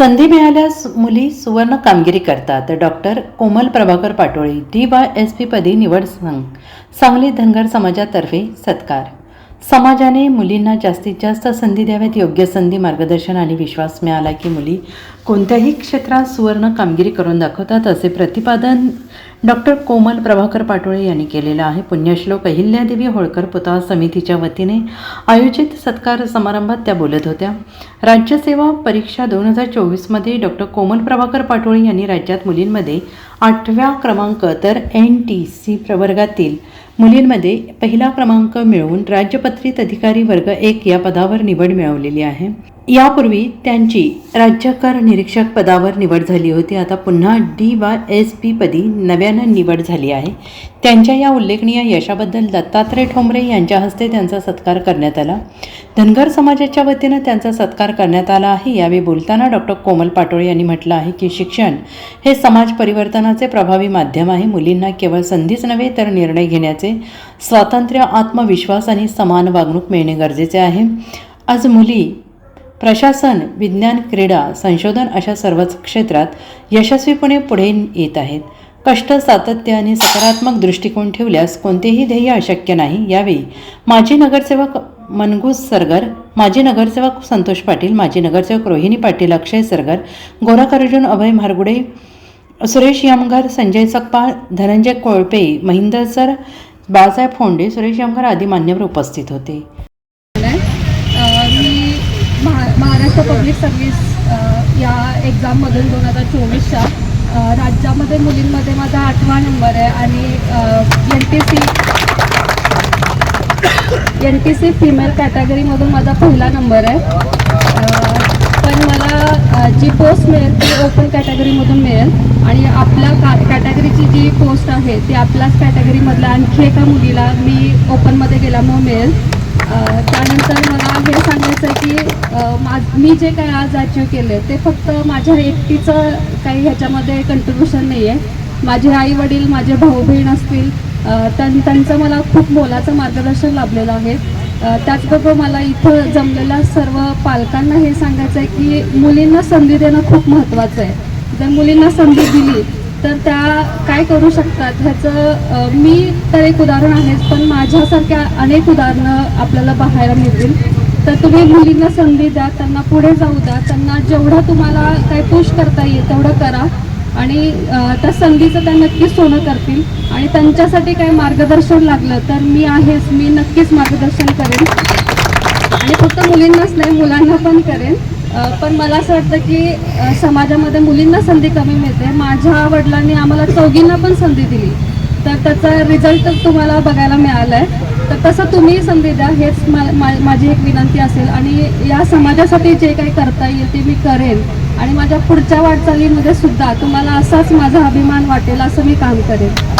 संधी मिळाल्यास मुली सुवर्ण कामगिरी करतात. Doctor Komal Prabhakar Patole D Y S P पदी निवड संघ सांगली धनगर समाजातर्फे सत्कार. समाजाने मुलींना जास्तीत जास्त संधी द्याव्यात योग्य संधी मार्गदर्शन आणि विश्वास मिळाला की मुली कोणत्याही क्षेत्रात सुवर्ण कामगिरी करून दाखवतात असे प्रतिपादन डॉक्टर कोमल प्रभाकर पाटोळे यांनी केलेलं आहे. पुण्यश्लोक अहिल्यादेवी होळकर पुतळा समितीच्या वतीने आयोजित सत्कार समारंभात त्या बोलत होत्या. राज्यसेवा परीक्षा दोन हजार चोवीसमध्ये डॉक्टर कोमल प्रभाकर पाटोळे यांनी राज्यात मुलींमध्ये आठव्या क्रमांक तर एन टी सी प्रवर्गातील मुलींमध्ये पहिला क्रमांक मिळवून राज्यपत्रित अधिकारी वर्ग एक या पदावर निवड मिळवलेली आहे. यापूर्वी त्यांची राज्यकर निरीक्षक पदावर निवड झाली होती. आता पुन्हा डी वाय एस पी पदी नव्यानं निवड झाली आहे. त्यांच्या या उल्लेखनीय यशाबद्दल दत्तात्रय ठोंबरे यांच्या हस्ते त्यांचा सत्कार करण्यात आला. धनगर समाजाच्या वतीनं त्यांचा सत्कार करण्यात आला आहे. यावेळी बोलताना डॉक्टर कोमल पाटोळे यांनी म्हटलं आहे की शिक्षण हे समाज परिवर्तनाचे प्रभावी माध्यम आहे. मुलींना केवळ संधीच नव्हे तर निर्णय घेण्याचे स्वातंत्र्य आत्मविश्वास आणि समान वागणूक मिळणे गरजेचे आहे. आज मुली प्रशासन विज्ञान क्रीडा संशोधन अशा सर्वच क्षेत्रात यशस्वीपणे पुढे येत आहेत. कष्ट सातत्य आणि सकारात्मक दृष्टिकोन ठेवल्यास कोणतेही ध्येय अशक्य नाही. यावेळी माजी नगरसेवक मनगूस सरगर माजी नगरसेवक संतोष पाटील माजी नगरसेवक रोहिणी पाटील अक्षय सरगर गोरख अर्जुन अभय मारगुडे सुरेश यामगर संजय सकपाळ धनंजय कोळपे महिंदर सर बाळासाहेब फोंडे सुरेश यामगर आदी मान्यवर उपस्थित होते. मी महा महाराष्ट्र पब्लिक सर्व्हिस या एक्झाममधून दोन हजार चोवीसच्या राज्यामध्ये मुलींमध्ये माझा आठवा नंबर आहे आणि N T C N T C female कॅटेगरीमधून माझा पहिला नंबर आहे. पण मला जी पोस्ट मिळेल ती ओपन कॅटेगरीमधून मिळेल. आणि आपल्या का कॅटेगरीची जी पोस्ट आहे ती आपल्याच कॅटेगरीमधल्या आणखी एका मुलीला मी ओपनमध्ये गेल्यामुळे मिळेल. त्यानंतर मला हे सांगायचं आहे की माझ मी जे काही आज अचीव केले ते फक्त माझ्या एकटीचं काही ह्याच्यामध्ये कंट्रीब्युशन नाही आहे माझे आई वडील माझे भाऊ बहीण असतील त्यांचं मला खूप मोलाचं मार्गदर्शन लाभलेलं आहे. त्याचबरोबर मला इथं जमलेल्या सर्व पालकांना हे सांगायचं आहे की मुलींना संधी देणं खूप महत्त्वाचं आहे. जर मुलींना संधी दिली तर त्या काय करू शकतात? ह्याचं मी तर एक उदाहरण आहेच पण माझ्यासारख्या अनेक उदाहरणं आपल्याला पाहायला मिळतील. तर तुम्ही मुलींना संधी द्या त्यांना पुढे जाऊ द्या त्यांना जेवढं तुम्हाला काय पुश करता येईल तेवढं करा. आणि त्या संधीचं त्या नक्कीच सोनं करतील. आणि त्यांच्यासाठी काही मार्गदर्शन लागलं तर मी आहेच मी नक्कीच मार्गदर्शन करेन. आणि फक्त मुलींनाच नाही मुलांना पण करेन. पण मला असं वाटतं की समाजामध्ये मुलींना संधी कमी मिळते. माझ्या वडिलांनी आम्हाला चौघींना पण संधी दिली. तर त्याचा रिझल्ट तुम्हाला बघायला मिळाला आहे तर तसं तुम्ही संधी द्या हेच मा- मा- माझी एक विनंती असेल. आणि या समाजासाठी जे काही करता येईल ते मी करेन. आणि माझ्या पुढच्या वाटचालीमध्ये सुद्धा तुम्हाला असाच माझा अभिमान वाटेल असं मी काम करेन.